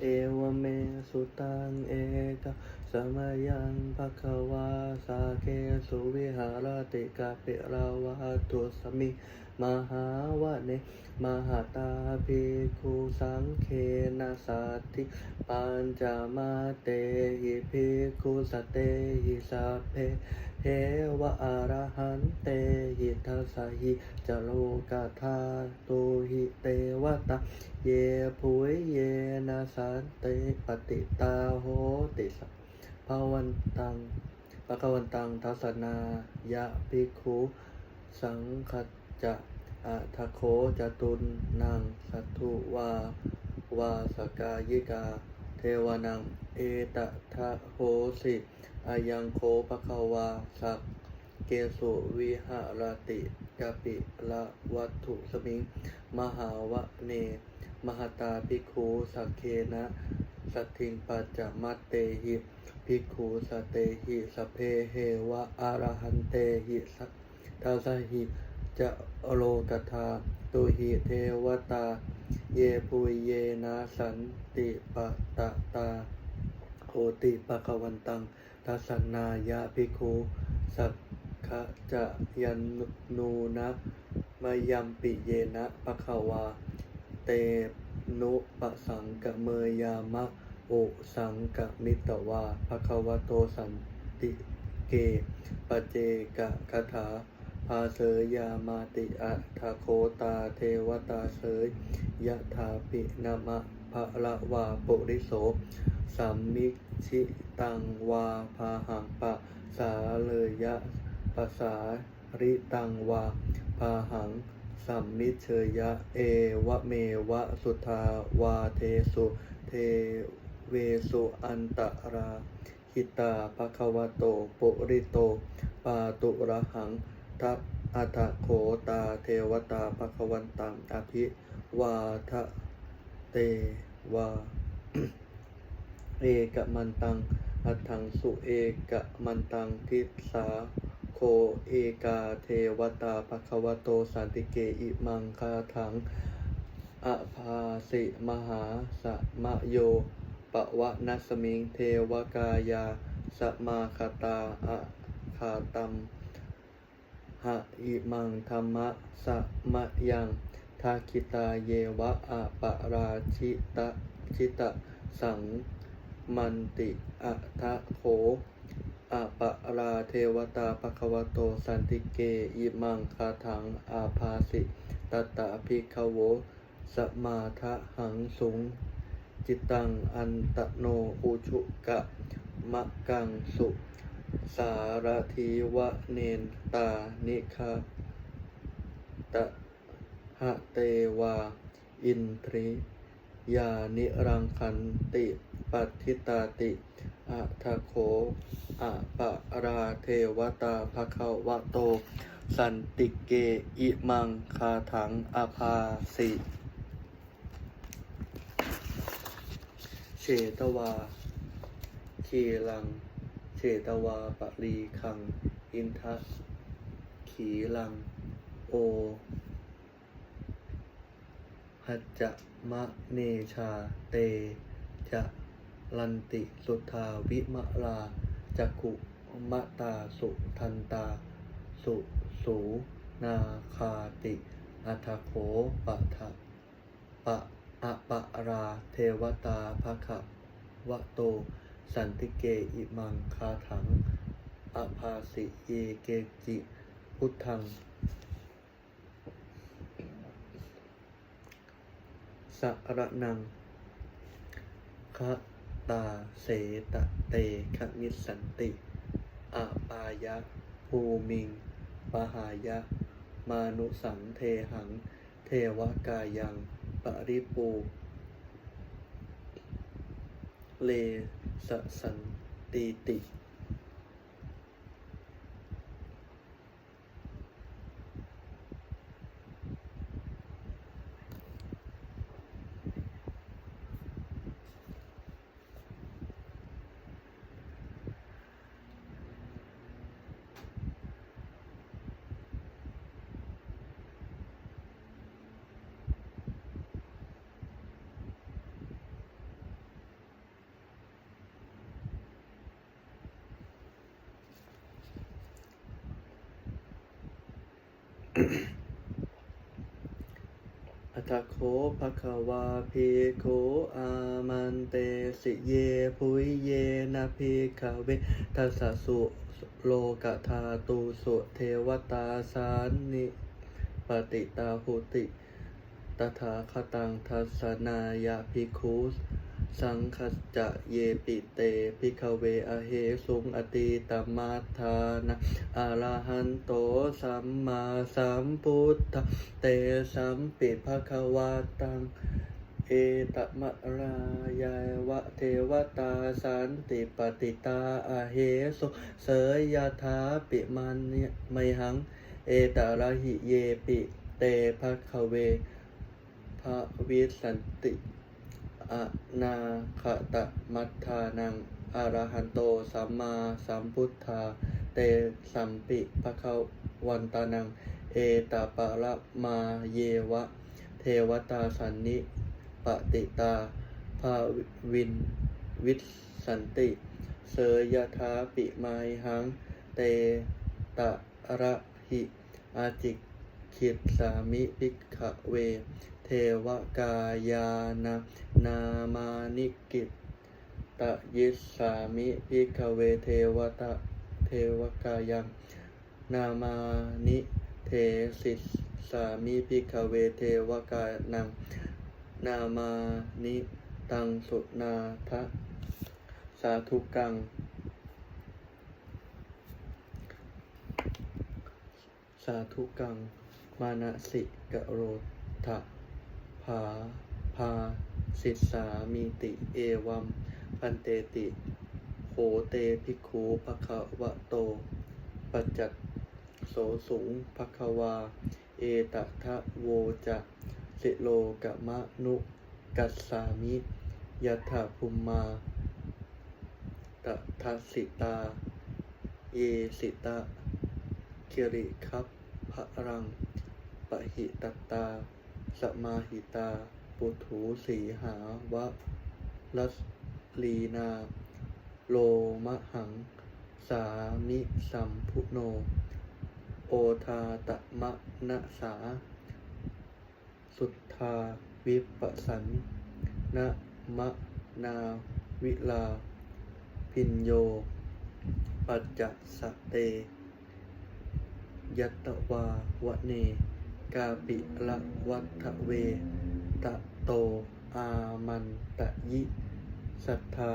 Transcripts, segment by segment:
เอวเมสุตังเอกสมยังภะคะวาสาเกสุวิหารติกาปิราวาตุสมิมหาวะเนมหาตาภิกขุสังเคนะสัตถิปัญจมาเตหิภิกขุสตเตหิสัพเพ วะอะระหันเตหิทัสสะหิจโลกาธาตุหิเตวตาเยภุยเยนะสันเตปฏิตาโหติสัพพวันตังปะคะวันตังทัสสนายะภิกขุสังคัจะอะทะโคจตุนนางสัตุวาวาสกายิกา วานัง เอตทะโหสิอายังโคปะคะวาสักเกสุวิหารติกาปิละวัตถุสมิง มหาวะเน มหตาภิกขุสักเคนะสัตถิงปัจจมัตเตหิภิกขุสเตหิสเพเหวะอารหันเตหิสัทธาสหิ จะโลกธาตุหิเทวตา เยปุยเยนะสันติปะตะตาโหติปะกวันตังทัสสนายะภิกขุสักขะจะยันนูนะมายัมปิเยนะปะขวา เตนุปะสังกะเมยามะโอสังกะมิตวาภะคะวะโตสันติเกปเจกะคาถา พาเสยยามาติอะทาโคตาเทวตาเสยยะถาปินามะภะละวาปุริโสสัมมิชิตังวาพาหังปะสาเลยยะภาษาริตังวาพาหังสัมมิเชยะเอวะเมวะสุทาวาเทสุเทเวสุอันตราหิตาภควโตปุริโตปาตุระหัง ทัพอัตโขตาเทวตาภควันตังอภิวาทะเตวาเอกมันตังอัถังสุเอกมันตังทิสาโคเอกาเทวตาภควโตสันติเกอิมังคาถังอภาสิมหาสมะโยปะวะนัสมิงเทวกายาสมาคตาอะคาตัม หะอิมังธรรมะสะมะยังทาคิตาเยวะอะปะราชิตะชิตะสังมันติอะทะโขอะปะราเทวตาปะคะวะโตสันติเกอิมังคาถังอาภาสิตตะภิกขโวสมาทะหังสุง จิตตังอันตโนอุชุกะมะกังสุ สารทีวะเนนตานิคาตะหะเตวา อินทริยานิรังคันติปัตทิตาติอะทโขอะปะราเทวตาภคะวะโต สันติเกอิมังคาถังอภาสิเชตวาคีลัง ตวาปรีคัง อินทัสขีลัง โอหัจจมะเนชาเต จะลันติสุทาวิมะลาจักุมะตาสุทันตา สุสูนาคาติอัทโขปะทะปะอะปะราเทวตาภคะวะโต สันติเกอิมังคาถังอภาสิเยเกจิ พุทธัง สระนังคะตาเสตะเตคมิสสันติอาปายะภูมิงปหายะ มานุสังเทหัง เทวกายัง ปริปู เลสสันติติ อ อัตโคภะคะวาภิโขอามันเตสิเยภุยเยนะภิกขเวทัสสะสุโลกธาตุสุเทวตาสานิปติตาหุติ ตถาคตังทัสสนายาภิกขุ สังคัสจะเยปิเตภิกขเวอเหสุงอติตมัฏฐานะอาระหันโตสัมมาสัมพุทธเตสัมปิภะควาตังเอตมะรายาวะเทวตาสันติปติตาอาเหสุเสยยถาปิมันเนไมหัง เอตระหิเยปิเตภะคะเวภะวิสันติ อะนาคตะมัทธานังอรหันโตสัมมาสัมพุทธา เตสัมปิภะคะวันตานัง เอตปะระมาเยวะ เทวตาสันนิปติตาภาวินวิสันติ เสยยถาปิไมหัง เตตะระหิอาจิคิดสามิภิกขเว เทวกายานานามานิกิตตะยิสสามิภิกเวเทวตะเทวกายังนามานิเทสิสามิภิกเวเทวกานังนามานิตังสุนาทะสาธุกัง สาธุกัง มานะสิกโรทะ ภาพาสิสามีติเอวัมพันเตติโหเตภิกขุภคะวะโต ปัจจัตโสสุงภควา เอตทะโวจะสิโลกะมะนุกัสสามิยถาภุมมาตทัสิตา เยสิตาคิริคับพพะรังปะหิตตา สมาหิตา ปุถูสีหาวะลัสลีนา โลมหัง สามิสัมพุโน โอทาตะมะนะสา สุทธาวิปัสสันนะมะนาวิลา พินโย ปัจจะสเต ยัตตวาวะเน กาปิละวัฏเว ตะโต อามันตะยิ สัทธา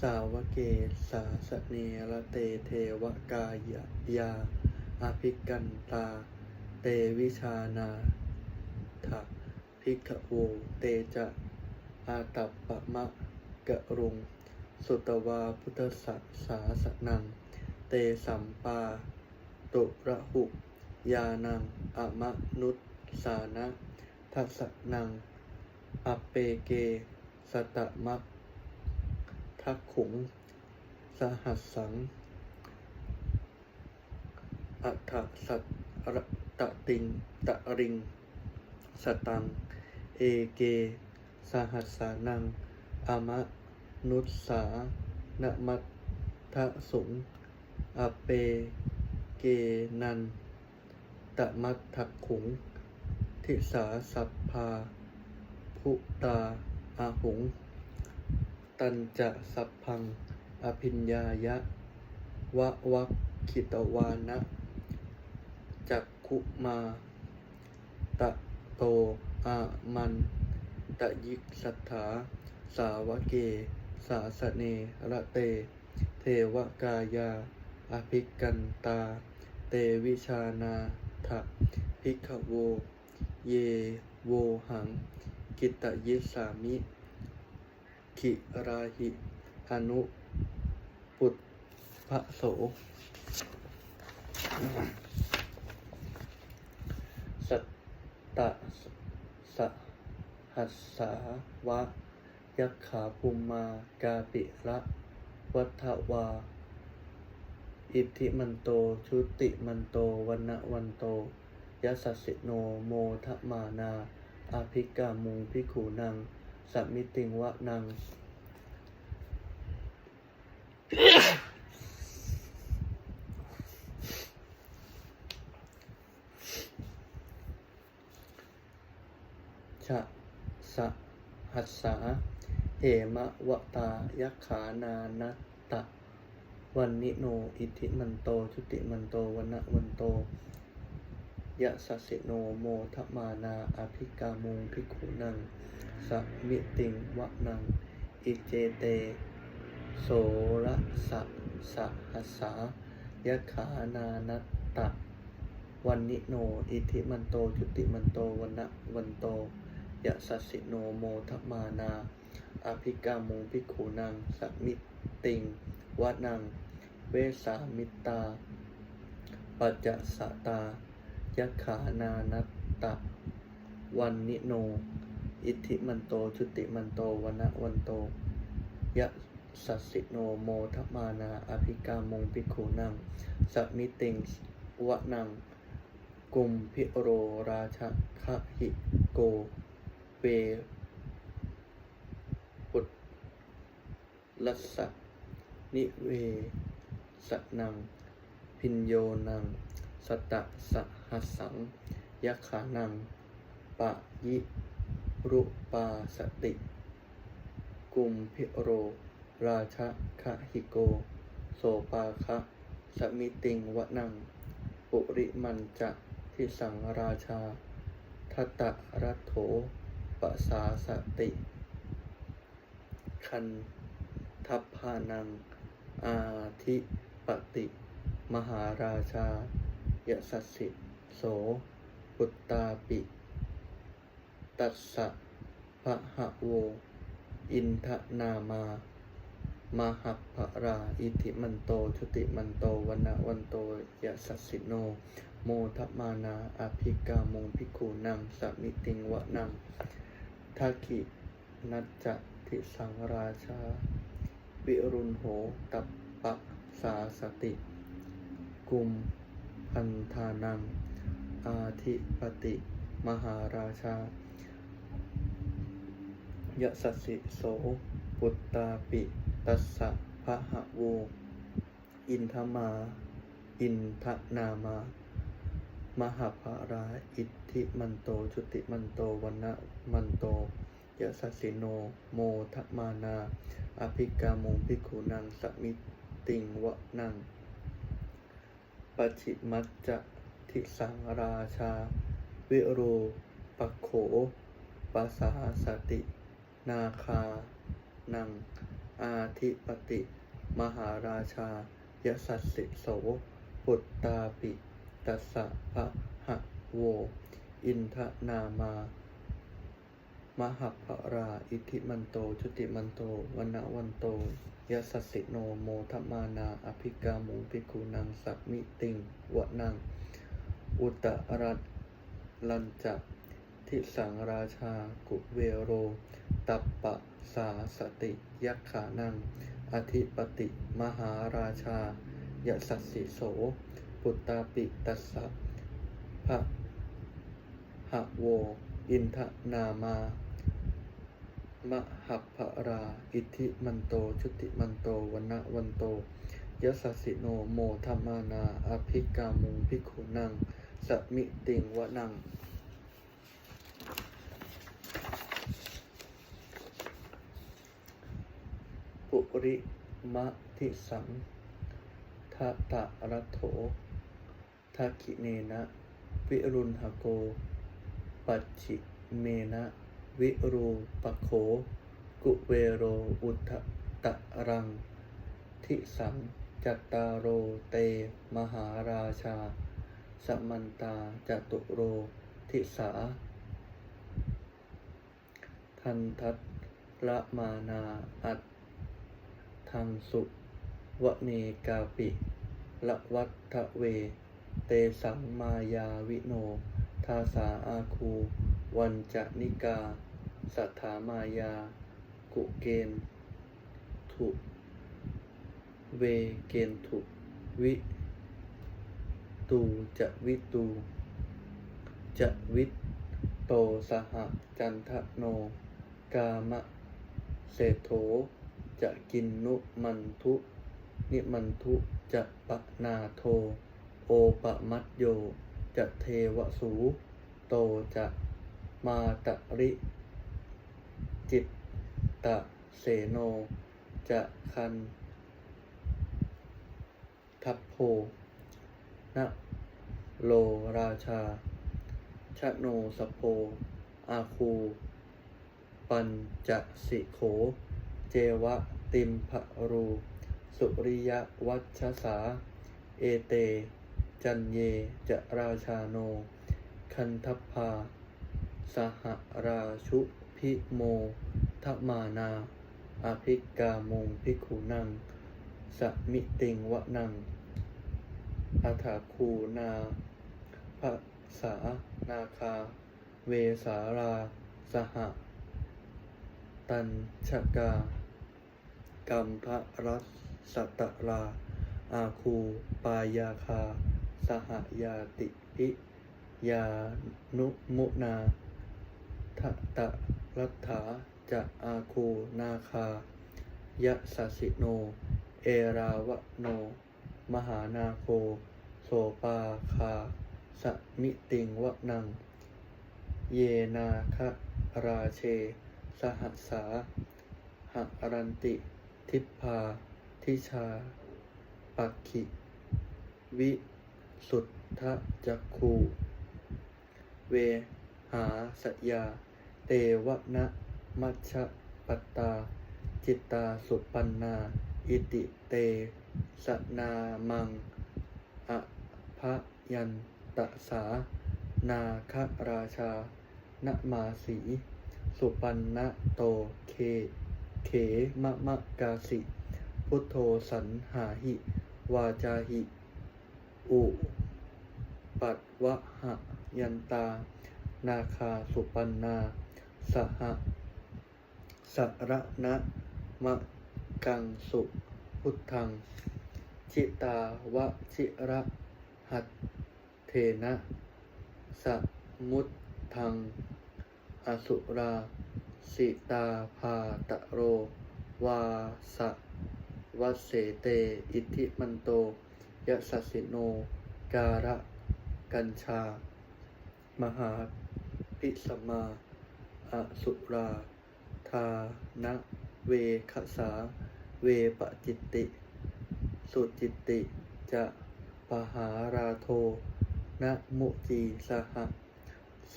สาวเกสาสเนระเตเทวกายยาอภิกันตา เตวิชานาถะภิกโวเตจะอาตัปปะมะกะรุง สุตวาพุทธสัสาสนัง เตสัมปาตุระหุยานังอมนุสสานะทัสนัง อเปเก สตะมักทักขุง สหัสสัง อัฏฐสัตรตะติงตะริง สตัง เอเก สหัสสานังอมนุสสานมัตทะสุง อเปเกนันตะมัตทักขุง ทิสาสัพพาพุตาอาหุง ตันจะสัพพัง อภิญญายะ วะวักขิตวานะ จักขุมา ตะโตอามัน ตะยิกสัทธา สาวเก สาสเนระเต เทวกายา อภิกันตา เตวิชานาถะภิกขโว เยโวหัง กิตยิสามิ ขิราหิอนุปุตพระโส สัตตะสหัสสาวะ ยักขาภูมมากาปิระ วัฏวา อิทธิมันโต ชุติมันโตวันณวันโตยะสัสสิโนโมทมานาอาภิกามุงพิขูนังสัมมิติงวะนัง ชะสะหัสสาเหมะวะตายักขานานัตตะ วันนิโน อิทิมันโต ชุติมันโตวันนะวันโต ยะสัสสิโนโมทมานาอภิกามุงภิกขุนังสัมิติงวะนัง อิเจเต โสระสะสะหัสสายะขานานัตตะ วันนิโน อิทิมันโตจุติมันโตวันนะวันโต ยะสัสสิโนโมทมานาอภิกามุงภิกขุนังสัมิติงวะนัง วสามิตา ปัจจสตา ยัขานานัตตะ วันนิโน อิทธิมันโต ชุติมันโต วนะวันโต ยะสัสสิโนโมทมานา อภิกามงภิกขุนังสมิติงวะนัง กุมพิโรราชคะหิโก เวปุตลัสสะนิเว สนัง พินโยนัง สตะสหัสสังยักขานัง ปะยิรุปาสติ กุมพิโร ราชะคะหิโก โสปาคะสมิติงวะนัง ปุริมันจะทิสังราชาทัตตะรัตโถปะสาสติ คันทัพพานัง อาทิ ปติ มหาราชายะสัสสิโสปุตตาปิ ตัสสะพะหะโว อินทนามามหัพพรา อิธิมันโต ชุติมันโตวันวันโตยะสัสสิโน โมทัมานาอภิกามงพิกขุนังสมิติงวะนังทักขินัจจะทิสังราชา วิรุณโหตัปปะ สาสติ กุมพันธานัง อาทิปติ มหาราชายะสัสสิโส ปุตตาปิ ตัสสะพะหะโว อินทมา อินทนามามหาภาราอิทธิมันโตชุติมันโตวันนะมันโตยะสัสสิโน โมทมานา อภิกามุงภิกขุนังสมิ ติงวะนังปัจิมัจจะทิสังราชา วิโรปโขปสาสติ นาคา นัง อาทิปติ มหาราชายสัสสิโสปุตตาปิตัสสะพะหะโว อินทนามามหัพรา อิทิมันโตชุติมันโตวันวันโต ยสัสสิโนโมทมานาอภิกามุภิกขุนังสัพมิติงวะนัง อุตตรัตลันจะทิสังราชากุเวโร ตัปปะสาสติยักขานัง อธิปติมหาราชายสัสสิโส ปุตตาปิตัสสะพะหะโว อินทนามา มหัพรา อิทธิมันโต ชุติมันโตวันะวันโตยสัสสิโนโมธรรมานา อภิกามุงภิกขุนัง สมิติงวะนัง ปุริมะทิสังทะตะรัโถทักขิเนนะ วิรุณหโก ปัจฉิเมนะ วิรูปโข กุเวโร อุทธตะรัง ทิสัง จัตตารโรเต มหาราชา สมันตา จตุโร ทิสา ทันทัตละมานาอัตทังสุวเนกาปิละวัฏเว เตสังมายาวิโน ทาสาอาคู วันจนิกา สัทธามายา กุเกณถุเวเกณถุวิ ตูจะวิตู จะวิตโตสหจันทโน กามะเศโถ จะกินนุมันทุ นิมันทุจะปะนาโท โอปะมัตโย จะเทวสู โตจะ มาตริ จิตตะเสโน จะคัน ทัพโพนะโลราชา ชะโนสโพ อาคู ปัญจสิโข เจวะติมภรู สุริยวัชสา เอเต จันเย จะราชาโน คันทัพพา สหราชุพิโมทมานาอภิกามงพิขุนัง สมิติงวะนังอัฏฐคูนาภาษานาคา เวสารา สห ตัญชกา กัมภรัสสตรา อาคูปายาคา สหยาติอิยานุมุนา ทะตะรัฐาจะอาคูนาคายะสสิโน เอราวะโน มหานาโค โสปาคา สมิติงวะนัง เยนาคะราเช สหัสสาหรันติ ทิพพาทิชา ปักขิ วิสุทธจักคู เวหาสยา เตวะนะมัชปตา จิตตาสุปันนา อิติเต สนามังอภยันตสา นาคราชานมาสี สุปันนะโตเค เขมะมะกาสิ พุทโธสันหาหิ วาจาหิ อุปัตวะหะยันตา นาคาสุปันนา สหสระนะมะกังสุพุทธังชิตาวชิระหัตเทนะ สมุตทัง อสุรา สิตาพาตะโร วาสะวัสเสเต อิทธิมันโตยะสัสสิโน การะ กัญชา มหาพิสมา อสุรา ทานะเวคสา เวปจิตติ สุจิตติ จะปหาราโทนะมุจีสหส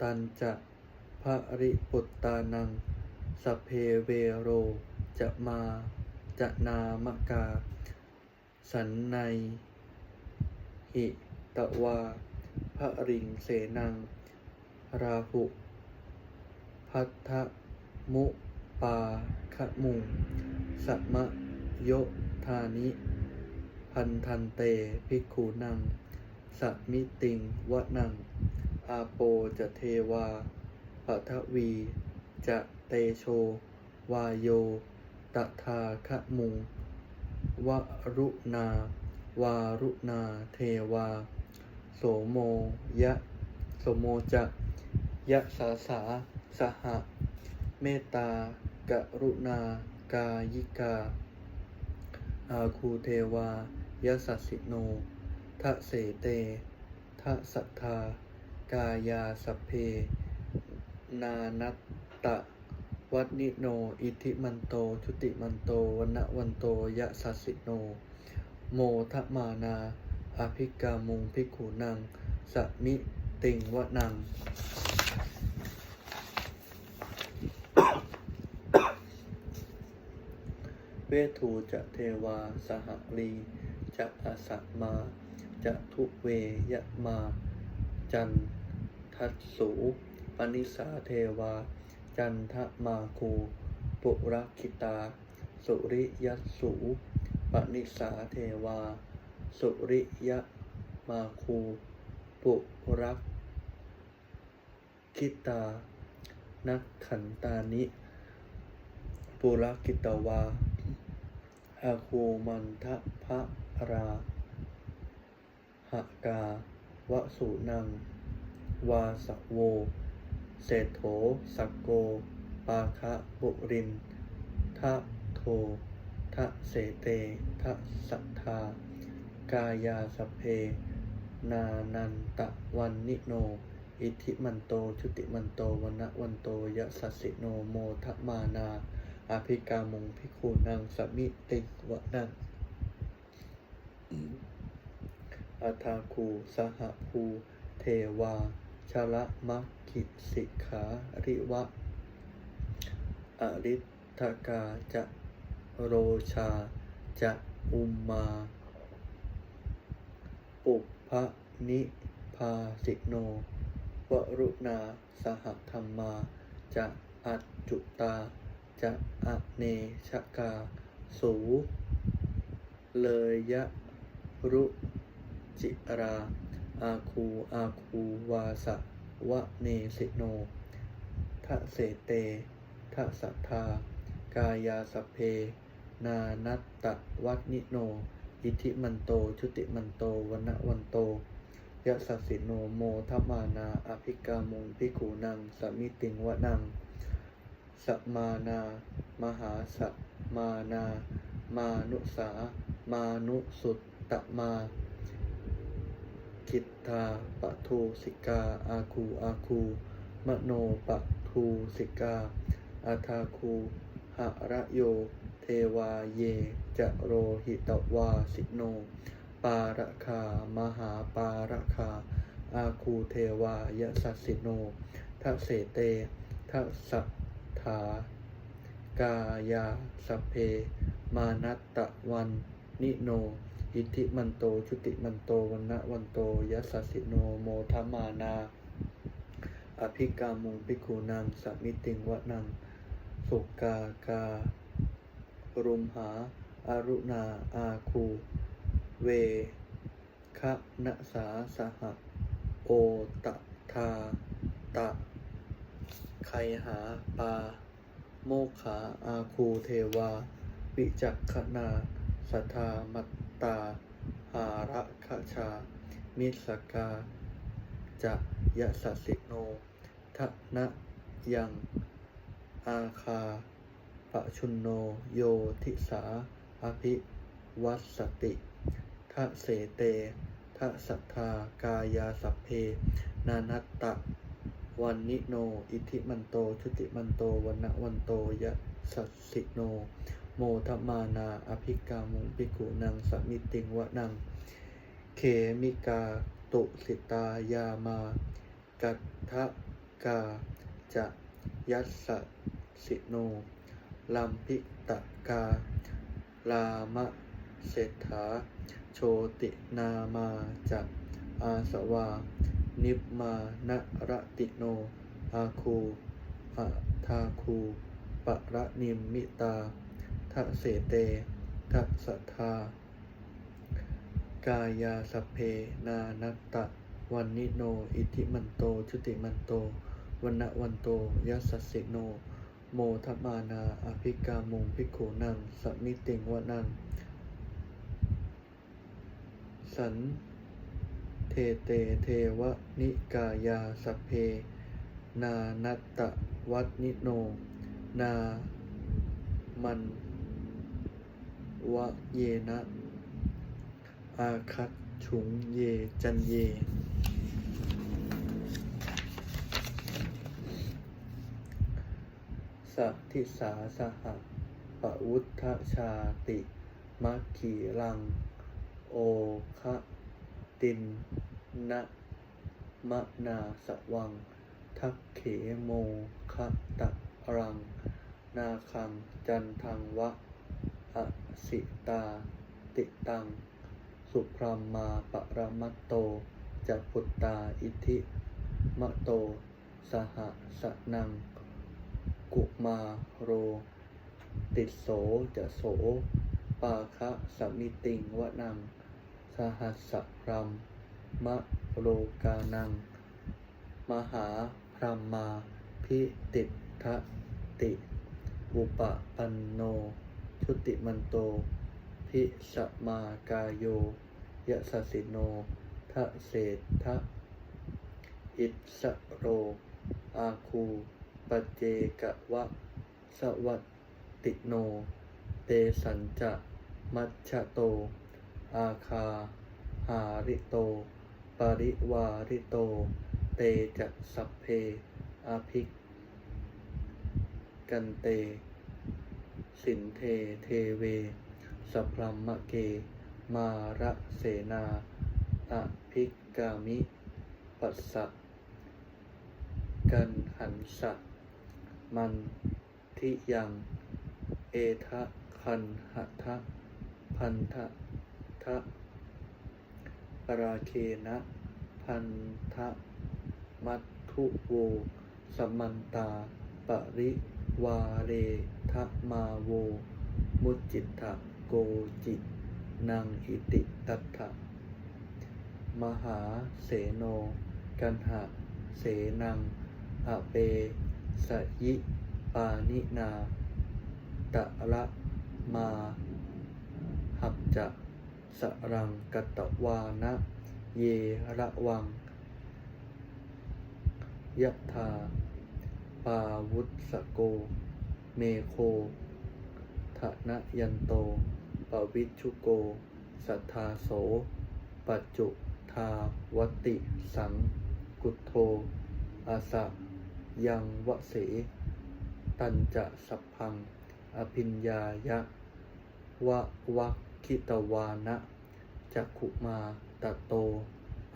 ตันจะภริปุตตานัง สเพเวโร จะมา จะนามกา สันใน หิตวาพระริงเสนัง ราหุ พัทธมุปาขมุงสัมโยธานิ พันธันเตภิกขุนังสัมิติงวะนัง อาโปจะเทวาปทวี จะเตโช วายโย ตถาคมุงวรุณา วารุณาเทวา โสโมยะ โสโมจะยะสาสา สหเมตตา กรุณา กายิกา อาคูเทวายะสัสสิโนทะเสเตทะสัทธา กายาสพเพ นานัตตะ วัดนิโน อิทิมันโต ชุติมันโตวันะวันโตยะสัสสิโน โมทะมานา อภิกามุงภิกขุนังสมิติงวะนัง เว ทูจะเทวาสหลีจะอาสมา จะทุเวยะมา จันทัสสูปนิสาเทวา จันทมาคูปุรคิตา สุริยสูปนิสาเทวา สุริยะมาคูปุรักคิตา นักขันตานิ ปุรคิตวา อาคูมันทะพะราหกาวสุนัง วาสโว เศโถสักโก ปาคะบุรินทะโททะเสเตทะสัทธา กายาสเพ นานันตะวันนิโน อิทิมันโต ชุติมันโตวันะวันโตยะสัสสิโนโมทะมานา อาภิกามงพิคูนังสมิติวะนังอาทาคูสหภูเทวาชละมัคคิสิกขาริวะ อริทกาจะโรชาจะอุมมา ปุพพนิพาสิโน วรุณาสหธรรมาจะอัจจุตา จะอเนชกา สู เลยยะ รุ จิรา อาคู อาคู วาสะวะเนสิโนทะเสเตทะสัทธา กายาสเพ นานัตตะวัตนิโน อิทิมันโต ชุติมันโตวันวันโตยะสัสิโนโมทมมานา อภิกามุงพิขูนังสมิติงวะนัง สมานา มหาสมานา มานุสา มานุสุตตะมาคิทธาปะทูสิกา อาคูอาคู มโนปะทูสิกา อาทาคูหะระโย เทวาเย จะโรหิตวาสิโน ปาระคา มหาปาระคา อาคูเทวายะสัสสิโนทัเสเตทัส ทธากายาสเพ มานัตตะวันนิโน อิทิมันโต ชุติมันโตวันนะวันโตยัสสิโนโมทมานา อภิกามุงพิคูนังสมิติงวะนังสุกาการุมหาอารุณาอาคู เวคะนะสาสหโอตทาตะ ไคหาปา โมกขาอาคูเทวา วิจักขณาสัทธามัตตา หาระคชา มิสกาจะยะสสสิโนทะนะยัง อาคาปะชุนโนโยทิสา อภิวัสสติทะเสเตทะสัทธากายาสัพเพ นานัตตะ วันนิโน อิทิมันโต ชุติมันโตวันนะวันโตยะสัสสิโน โมทมานา อภิกามุงปิกุนังสมิติงวะนังเขมิกาตุสิตายามา กัตทะกาจะยัสสสิโนลัมพิตะกา ลามะเศรษฐา โชตินามาจะอาสวา นิพมานรติโนอาคูอาทาคูปะระนิมมิตาทะเสเตทะสัทธากายาสเพนานัตตะวันนิโน อิทิมันโต ชุติมันโตวันนวันโตยัสสิโน โมทมานา อภิกามุงพิกขุนังสมิติงวะนัง สัน เทเตเทวนิกายาสเพ นานัตตะวัดนิโน นามันวะเยนะ อาคัตฉุงเยจันเย สัพทิสาสหะปะวุฒชาติ มัคขีลัง โอคะ ตินนะมะนาสวัง ทักเขโมคะตะรัง นาคังจันทังวะอสิตา ติตัง สุพรามมาปรมัตโตจัพุตตาอิทิมะโต สหสนัง กุมาโร ติดโสจะโส ปาคะสมิติงวะนัง สหัสรัมมะโลกานัง มหาพรมมาพิติทะติ อุปปันโน ชุติมันโต พิสมากายโยยะสสิโนทะเศทะอิสโร อาคูปเจกะวะ สวัตติโน เตสัญจะ มัชชะโต อาคาหาริโต ปริวาริโต เตจะสัพเพอาภิกกันเต สินเทเทเวสัพพลัมมะเก มาระเสนาอภิกามิ ปัสสะกันหันสะมันทิยัง เอทะคันหะทะพันทะ ทะปราเคนะพันทะมัทุโวสมมันตา ปริวาเรทะมาโว มุจิตถะโกจินังอิติตัถะมหาเสโน กันหะเสนังอเปสยิปานินา ตะระมาหับจะ สรังกตวานะ เยระวังยะธาปาวุตสโก เมโคทะนะยันโตปวิชุโก สัทธาโส ปัจจุทาวติ สัง กุโธอาสะยังวะเส ตันจะสัพพัง อภิญญายะ วะวัค คิตวานะจักขุมาตะโต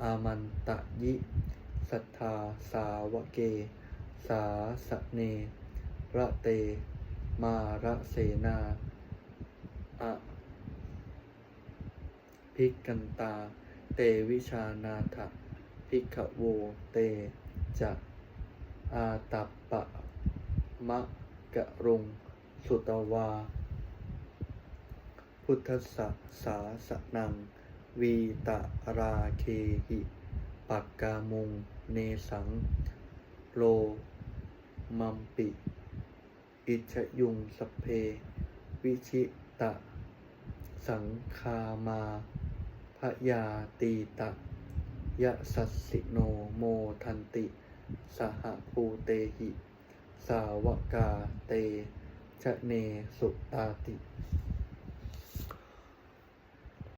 อามันตะยิ สัทธาสาวเก สาสเน ระเต มาระเสนา อะภิกันตา เตวิชานาถะภิกขโวเตจะอาตัปปะมะกะรุงสุตวา พุทธะสาสนัง วีตะราเคหิปักกามุง เนสัง โล มัมปิ อิชยุงสเพ วิชิตะ สังคามาพยาตีตะยะสัสสิโนโมทันติ สหภูเตหิ สาวกาเตชะเนสุตาติ